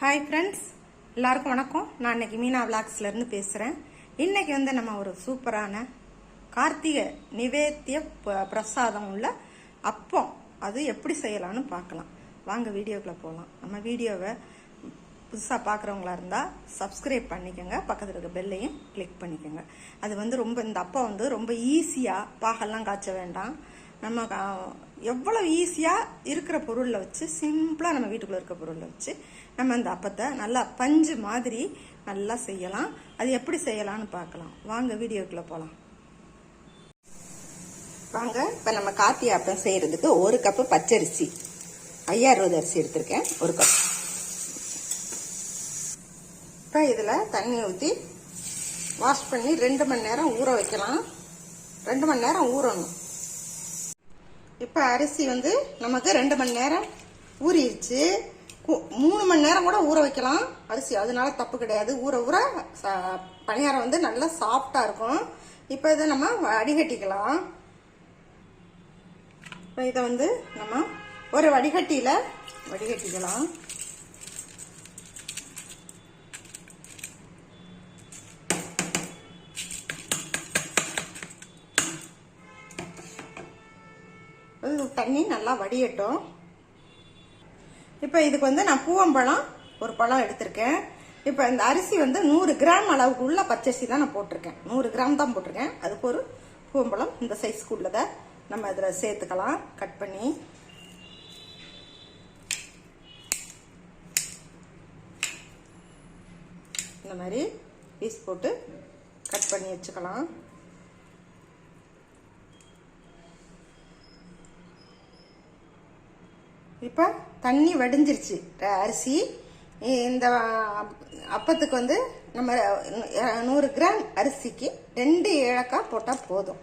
Hi friends எல்லாருக்கும் வணக்கம். நான் இன்னைக்கு மீனா விளாக்ஸ்லேருந்து பேசுகிறேன் இன்றைக்கி வந்து நம்ம ஒரு சூப்பரான கார்த்திகை நிவேத்திய ப- பிரசாதம் உள்ள அப்பம். அது எப்படி செய்யலாம்னு பார்க்கலாம். வாங்க வீடியோக்குள்ளே போகலாம் நம்ம வீடியோவை புதுசாக பார்க்குறவங்களா இருந்தால் சப்ஸ்கிரைப் பண்ணிக்கோங்க. பக்கத்தில் இருக்க பெல்லையும் கிளிக் பண்ணிக்கோங்க. அது வந்து ரொம்ப இந்த அப்பம் வந்து ரொம்ப ஈஸியாக பாகெல்லாம் காய்ச்ச வேண்டாம். நம்ம எவ்வளோ ஈஸியாக இருக்கிற பொருளில் வச்சு சிம்பிளாக நம்ம வீட்டுக்குள்ளே இருக்க பொருளில் வச்சு நம்ம அந்த அப்பத்தை நல்லா பஞ்சு மாதிரி நல்லா செய்யலாம். அது எப்படி செய்யலாம்னு பார்க்கலாம். வாங்க வீடியோக்குள்ளே போகலாம் வாங்க இப்போ நம்ம காத்தி அப்பம் செய்கிறதுக்கு ஒரு கப்பு பச்சரிசி. ஐயாயிரம் அரிசி எடுத்திருக்கேன் ஒரு கப் இப்போ இதில் தண்ணி ஊற்றி வாஷ் பண்ணி ரெண்டு மணி நேரம் ஊற வைக்கலாம். ரெண்டு மணி நேரம் ஊறணும். இப்போ அரிசி வந்து நமக்கு ரெண்டு மணி நேரம் ஊறிடுச்சு. மூணு மணி நேரம் கூட ஊற வைக்கலாம். அரிசி அதனால தப்பு கிடையாது. ஊற ஊற ச- பணியாரம் வந்து நல்லா சாஃப்டாக இருக்கும். இப்போ இதை நம்ம வடிகட்டிக்கலாம். இப்போ இதை வந்து நம்ம ஒரு வடிகட்டியில் வடிகட்டிக்கலாம். தண்ணி நல்லா வடியட்டும். இப்போ இதுக்கு வந்து நான் பூவம்பழம் ஒரு பழம் எடுத்திருக்கேன். இப்போ இந்த அரிசி வந்து நூறு கிராம் அளவுக்கு உள்ள பச்சரிசி தான் நான் போட்டிருக்கேன். நூறு கிராம் தான் போட்டிருக்கேன். அதுக்கு ஒரு பூவம்பழம் இந்த சைஸ்க்கு உள்ளதை நம்ம இதில் சேர்த்துக்கலாம். கட் பண்ணி. இந்த மாதிரி பீஸ் போட்டு கட் பண்ணி வச்சுக்கலாம். இப்போ தண்ணி வடிஞ்சிருச்சு. அரிசி. இந்த அப்பத்துக்கு வந்து நம்ம நூறு கிராம் அரிசிக்கு ரெண்டு ஏலக்காய் போட்டால் போதும்.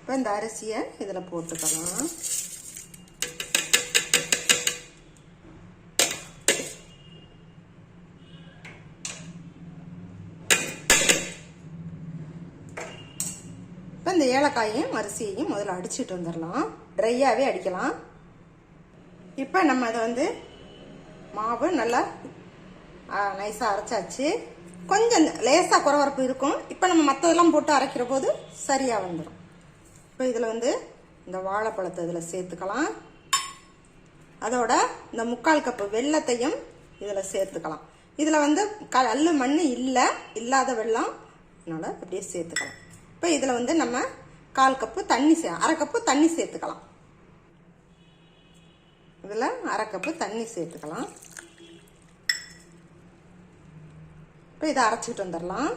இப்போ இந்த அரிசியை இதில் போட்டுக்கலாம். இப்போ இந்த ஏலக்காயையும் அரிசியையும் முதல்ல அடிச்சுட்டு வந்துடலாம் ட்ரையாகவே அடிக்கலாம். இப்போ நம்ம அதை வந்து மாவு நல்லா நைஸாக அரைச்சாச்சு. கொஞ்சம் லேசாக குறவரப்பு இருக்கும். இப்போ நம்ம மற்றதெல்லாம் போட்டு அரைக்கிற போது சரியாக வந்துடும் இப்போ இதில் வந்து இந்த வாழைப்பழத்தை இதில் சேர்த்துக்கலாம். அதோட இந்த முக்கால் கப்பு வெல்லத்தையும் இதில் சேர்த்துக்கலாம். இதில் வந்து கல் மண் இல்லை இல்லாத வெள்ளம் அதனால் அப்படியே சேர்த்துக்கலாம். இப்போ இதில் வந்து நம்ம கால் கப்பு தண்ணி சே அரை கப்பு தண்ணி சேர்த்துக்கலாம். இதில் அரை கப்பு தண்ணி சேர்த்துக்கலாம். இப்போ இதை அரைச்சிக்கிட்டு வந்துடலாம்.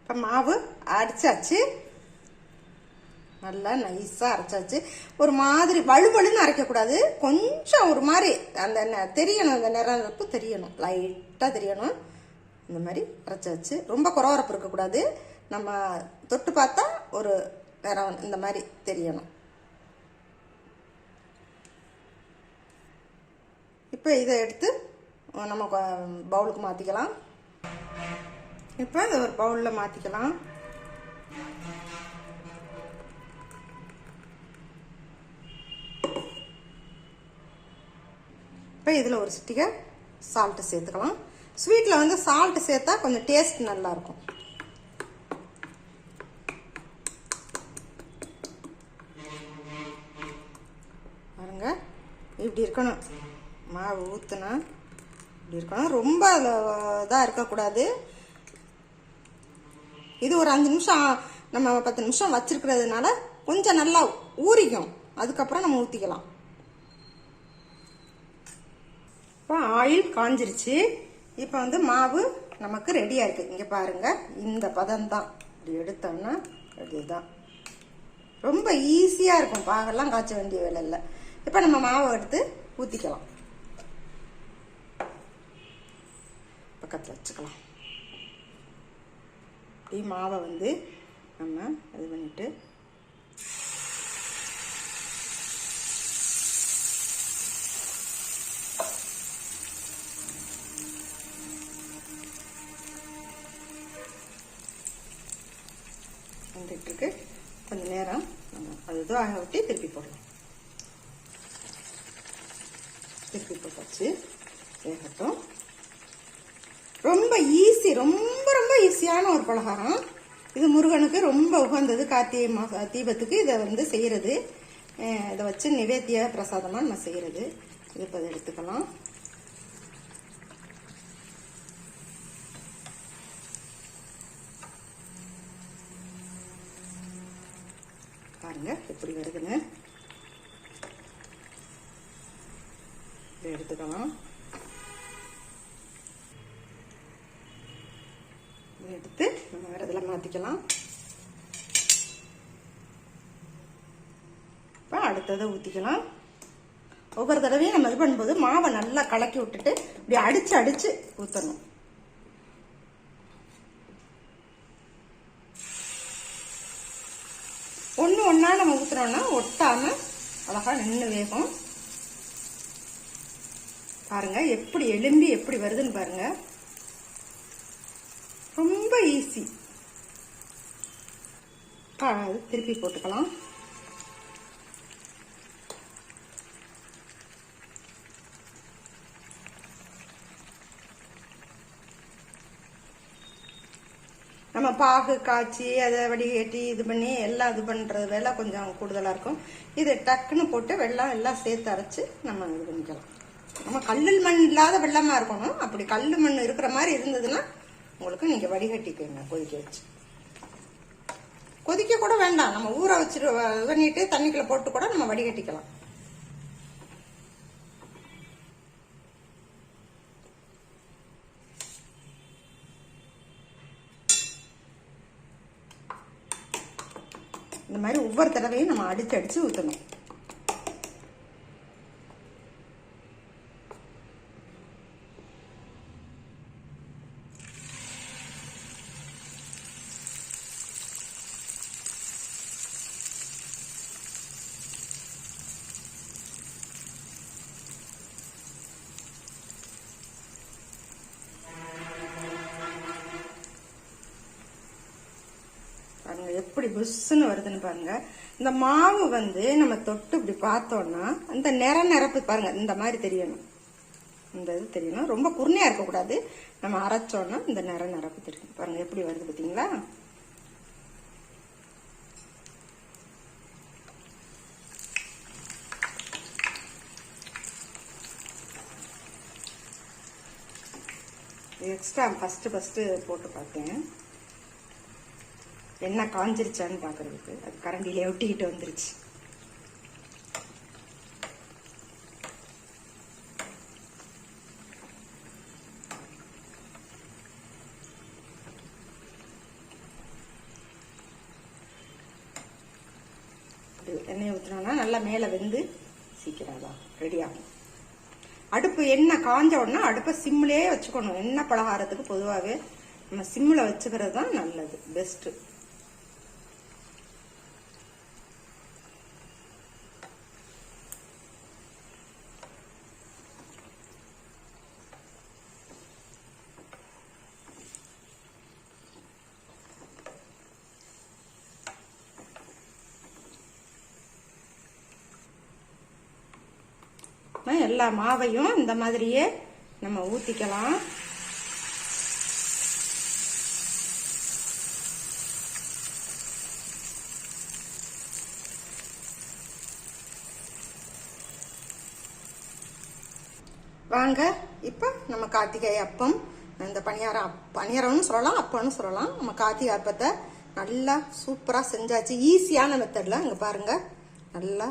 இப்போ மாவு அரைச்சாச்சு நல்லா நைஸாக அரைச்சாச்சு. ஒரு மாதிரி வலுவலுன்னு அரைக்கக்கூடாது. கொஞ்சம் ஒரு மாதிரி அந்த தெரியணும். அந்த நிறப்பு தெரியணும். லைட்டாக தெரியணும். இந்த மாதிரி அரைச்சாச்சு. ரொம்ப குறவரப்பு இருக்கக்கூடாது. நம்ம தொட்டு பார்த்தா ஒரு நிறம் இந்த மாதிரி தெரியணும். இப்போ இதை எடுத்து நம்ம பவுலுக்கு மாற்றிக்கலாம் இப்போ இதை ஒரு பவுலில் மாற்றிக்கலாம் இப்போ இதில் ஒரு சிட்டிகை சால்ட்டு சேர்த்துக்கலாம். ஸ்வீட்டில் வந்து சால்ட்டு சேர்த்தா கொஞ்சம் டேஸ்ட் நல்லாயிருக்கும். பாருங்க இப்படி இருக்கணும். மாவு ஊற்றுனா இப்படி இருக்கணும். ரொம்ப இதாக இருக்கக்கூடாது. இது ஒரு அஞ்சு நிமிஷம் நம்ம பத்து நிமிஷம் வச்சுருக்கிறதுனால கொஞ்சம் நல்லா ஊறிக்கும். அதுக்கப்புறம் நம்ம ஊற்றிக்கலாம் இப்போ ஆயில் காஞ்சிருச்சு. இப்போ வந்து மாவு நமக்கு ரெடியாக இருக்குது இங்கே பாருங்க. இந்த பதம் தான். இப்படி எடுத்தோம்னா இதுதான். ரொம்ப ஈஸியாக இருக்கும். பாகெல்லாம் காய்ச்ச வேண்டிய வேலை இல்லை. இப்போ நம்ம மாவை எடுத்து ஊற்றிக்கலாம் பக்கத்தில் வச்சுக்கலாம். இப்படி மாவை வந்து நம்ம இது பண்ணிட்டு வந்துட்டுருக்கு. கொஞ்சம் கொஞ்ச நேரம் நம்ம அது இதுவும் ஆக விட்டு திருப்பி போடலாம். திருப்பி போட்டாச்சு. வேகட்டும். ரொம்ப ஈஸி ரொம்ப ரொம்ப ஈஸியான ஒரு பலகாரம். இது முருகனுக்கு ரொம்ப உகந்தது. கார்த்திகை மாச தீபத்துக்கு இதை வந்து செய்கிறது இதை வச்சு நிவேத்திய பிரசாதமாக நம்ம செய்கிறது இது இப்போ எடுத்துக்கலாம். பாருங்க எப்படி வருதுன்னு. எடுத்துக்கலாம். எடுத்து நம்ம வேறு இதில் மாற்றிக்கலாம் இப்போ அடுத்ததை ஊற்றிக்கலாம் ஒவ்வொரு தடவையும் நம்ம இது பண்ணும்போது மாவை நல்லா கலக்கி விட்டுட்டு இப்படி அடித்து அடித்து ஊற்றணும் ஒன்று ஒன்றா நம்ம ஊற்றுனோன்னா ஒட்டாமல் அழகாக நின்று வேகும். பாருங்கள் எப்படி எலும்பி எப்படி வருதுன்னு பாருங்கள் ரொம்ப ஈஸி திருப்பி போட்டுக்கலாம். நம்ம பாகு காய்ச்சி அதை வடிகட்டி இது பண்ணி எல்லாம் இது பண்ணுறது வேலை கொஞ்சம் கூடுதலாக இருக்கும். இது டக்குன்னு போட்டு வெள்ளம் எல்லாம் சேர்த்து அரைச்சி நம்ம இது பண்ணிக்கலாம். நம்ம கல்லில் மண் இல்லாத வெள்ளமாக இருக்கணும். அப்படி கல் மண் இருக்கிற மாதிரி இருந்ததுன்னா உங்களுக்கு நீங்கள் வடிகட்டிக்கோங்க கொதிக்க வச்சு. கொதிக்க கூட வேண்டாம் நம்ம ஊற வச்சு இது பண்ணிட்டு தண்ணிக்குள்ள போட்டு கூட நம்ம வடிகட்டிக்கலாம். இந்த மாதிரி ஒவ்வொரு தடவையும் நம்ம அடிச்சு அடிச்சு ஊற்றணும் பாருங்க எப்படி புஷ்ஷுன்னு வருதுன்னு பாருங்க. இந்த மாவு வந்து நம்ம தொட்டு இப்படி பார்த்தோம்னா அந்த நிற நிரப்பு பாருங்க இந்த மாதிரி தெரியணும். இந்த இது தெரியணும். ரொம்ப குருணையா இருக்கக்கூடாது. நம்ம அரைச்சோம்னா இந்த நிற நிரப்பு தெரியும். பாருங்க எப்படி வருது பார்த்தீங்களா? எக்ஸ்ட்ரா ஃபஸ்ட்டு ஃபஸ்ட்டு போட்டு பார்த்தேன். என்ன காஞ்சிருச்சான்னு பார்க்குறதுக்கு அது கரண்டியிலே ஒட்டிக்கிட்டு வந்துருச்சு. எண்ணெய் ஊற்றினோன்னா நல்லா மேலே வெந்து சீக்கிரம் தான் ரெடி ஆகும். அடுப்பு எண்ணெய் காஞ்ச உடனே அடுப்பை சிம்லேயே வச்சுக்கணும். எண்ணெய் பலகாரத்துக்கு பொதுவாகவே நம்ம சிம்மில் வச்சுக்கிறது தான் நல்லது பெஸ்ட்டு எல்லா மாவையும் இந்த மாதிரியே நம்ம ஊற்றிக்கலாம் வாங்க இப்போ நம்ம கார்த்திகை அப்பம் இந்த பணியாரம் பணியாரம்னு சொல்லலாம் அப்பம்னு சொல்லலாம். நம்ம கார்த்திகை அப்பத்தை நல்லா சூப்பராக செஞ்சாச்சு. ஈஸியான மெத்தடில் இங்கே பாருங்கள் நல்லா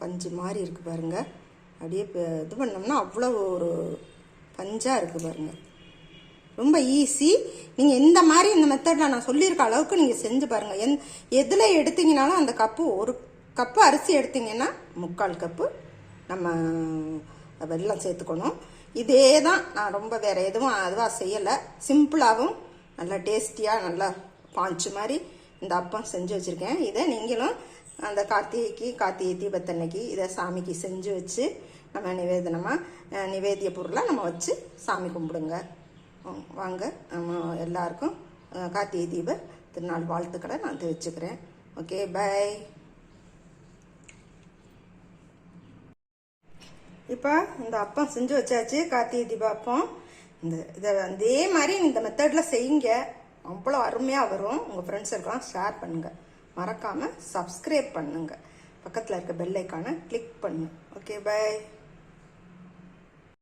பஞ்சு மாதிரி இருக்குது பாருங்கள் அப்படியே இது பண்ணோம்னா அவ்வளோ ஒரு பஞ்சாக இருக்குது பாருங்கள் ரொம்ப ஈஸி நீங்கள் இந்த மாதிரி இந்த மெத்தடில் நான் சொல்லியிருக்க அளவுக்கு நீங்கள் செஞ்சு பாருங்கள் எந் எதில் எடுத்தீங்கனாலும் அந்த கப்பு ஒரு கப்பு அரிசி எடுத்தீங்கன்னா முக்கால் கப்பு நம்ம வெள்ளம் சேர்த்துக்கணும். இதே தான் நான் ரொம்ப வேறு எதுவும் அதுவாக செய்யலை. சிம்பிளாகவும் நல்லா டேஸ்டியாக நல்லா பாஞ்சு மாதிரி இந்த அப்பம் செஞ்சு வச்சுருக்கேன். இதை நீங்களும் அந்த கார்த்திகைக்கு கார்த்திகை தீபத்தன்னைக்கு இதை சாமிக்கு செஞ்சு வச்சு நம்ம நிவேதனமாக நிவேதிய பொருளாக நம்ம வச்சு சாமி கும்பிடுங்க. வாங்க. நம்ம எல்லாருக்கும் கார்த்திகை தீப திருநாள் வாழ்த்துக்களை நான் தெரிவிச்சுக்கிறேன். Okay bye. இப்போ இந்த அப்பம் செஞ்சு வச்சாச்சு கார்த்திகை தீப அப்பம். இந்த இதை அதே மாதிரி இந்த மெத்தடில் செய்யுங்க. அவ்வளோ அருமையாக வரும். உங்கள் ஃப்ரெண்ட்ஸுக்கெல்லாம் ஷேர் பண்ணுங்கள் மறக்காமல் சப்ஸ்கிரைப் பண்ணுங்கள் பக்கத்தில் இருக்க பெல் ஐக்கானை கிளிக் பண்ணு. Okay bye